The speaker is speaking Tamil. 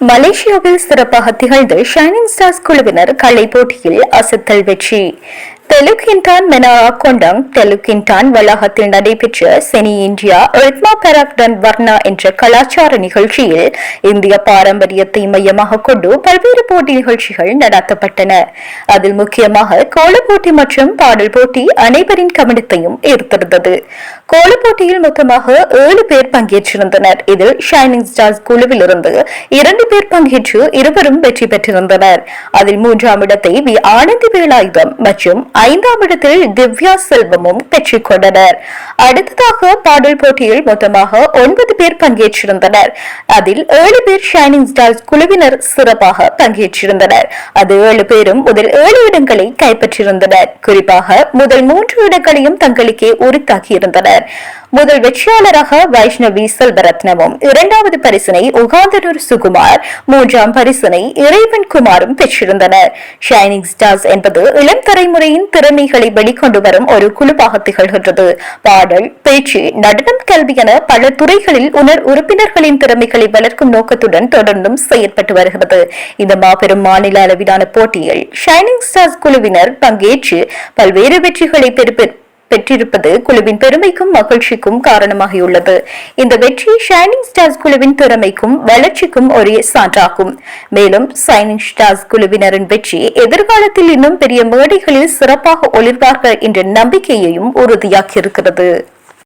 மலேசியாவில் சிறப்பாக திகழ்ந்த ஷைனிங் ஸ்டார்ஸ் குழுவினர் கலை போட்டியில் அசத்தல் வெற்றி. தெலுக்கின்டான் மெனா கொண்டங் தெலுக்கின்டான் வளாகத்தில் நடைபெற்ற செனி இந்தியா ரித்மா பெராக்டன் வர்ணா என்ற கலாச்சார நிகழ்ச்சியில் இந்திய பாரம்பரியத்தை மையமாக கொண்டு பல்வேறு போட்டி நிகழ்ச்சிகள் நடத்தப்பட்டன. அதில் முக்கியமாக கோலப் போட்டி மற்றும் பாடல் போட்டி அனைவரின் கவனத்தையும் ஈர்த்திருந்தது. கோலப் போட்டியில் மொத்தமாக ஏழு பேர் பங்கேற்றிருந்தனர். இதில் ஷைனிங் ஸ்டார்ஸ் குழுவில் இருந்து இரண்டு பேர் பங்கேற்று இருவரும் வெற்றி பெற்றிருந்தனர். அதில் மூன்றாம் இடத்தை வி. ஆனந்தி வேலாயுதம் மற்றும் ஐந்தாம் இடத்தில் திவ்யா செல்வமும் வெற்றி கொண்டனர். அடுத்ததாக பாடல் போட்டியில் மொத்தமாக ஒன்பது பேர் பங்கேற்றிருந்தனர். அதில் ஏழு பேர் ஷைனிங் ஸ்டார்ஸ் குழுவினர் சிறப்பாக பங்கேற்றிருந்தனர். அது ஏழு பேரும் முதல் ஏழு இடங்களை கைப்பற்றியிருந்தனர். குறிப்பாக முதல் மூன்று இடங்களையும் தங்களுக்கே உரித்தாக்கியிருந்தனர். முதல் வெற்றியாளராக வைஷ்ணவி செல்வரத்னமும் இரண்டாவது பரிசினை உகாந்தனூர் சுகுமார் மூன்றாம் பரிசினை இறைவன் குமாரும் பெற்றிருந்தனர். ஷைனிங் ஸ்டார்ஸ் என்பது இளம் தலைமுறையின் திறமைகளை வெளிக்கொண்டு வரும் ஒரு குழுவாக திகழ்கின்றது. பாடல் பேச்சு நடனம் கல்வி என பல துறைகளில் உணர் உறுப்பினர்களின் திறமைகளை வளர்க்கும் நோக்கத்துடன் தொடர்ந்தும் செயற்பட்டு வருகிறது. இந்த மாபெரும் மாநில அளவிலான போட்டியில் ஷைனிங் ஸ்டார்ஸ் குழுவினர் பங்கேற்று பல்வேறு வெற்றிகளை பெறு பெற்றிருப்பது குழுவின் பெருமைக்கும் மகிழ்ச்சிக்கும் காரணமாகியுள்ளது. இந்த வெற்றி ஷைனிங் ஸ்டார்ஸ் குழுவின் திறமைக்கும் வளர்ச்சிக்கும் ஒரு சான்றாகும். மேலும் ஷைனிங் ஸ்டார்ஸ் குழுவினரின் வெற்றி எதிர்காலத்தில் இன்னும் பெரிய மேடைகளில் சிறப்பாக ஒளிர்வார்கள் என்ற நம்பிக்கையையும் உறுதியாக்கியிருக்கிறது.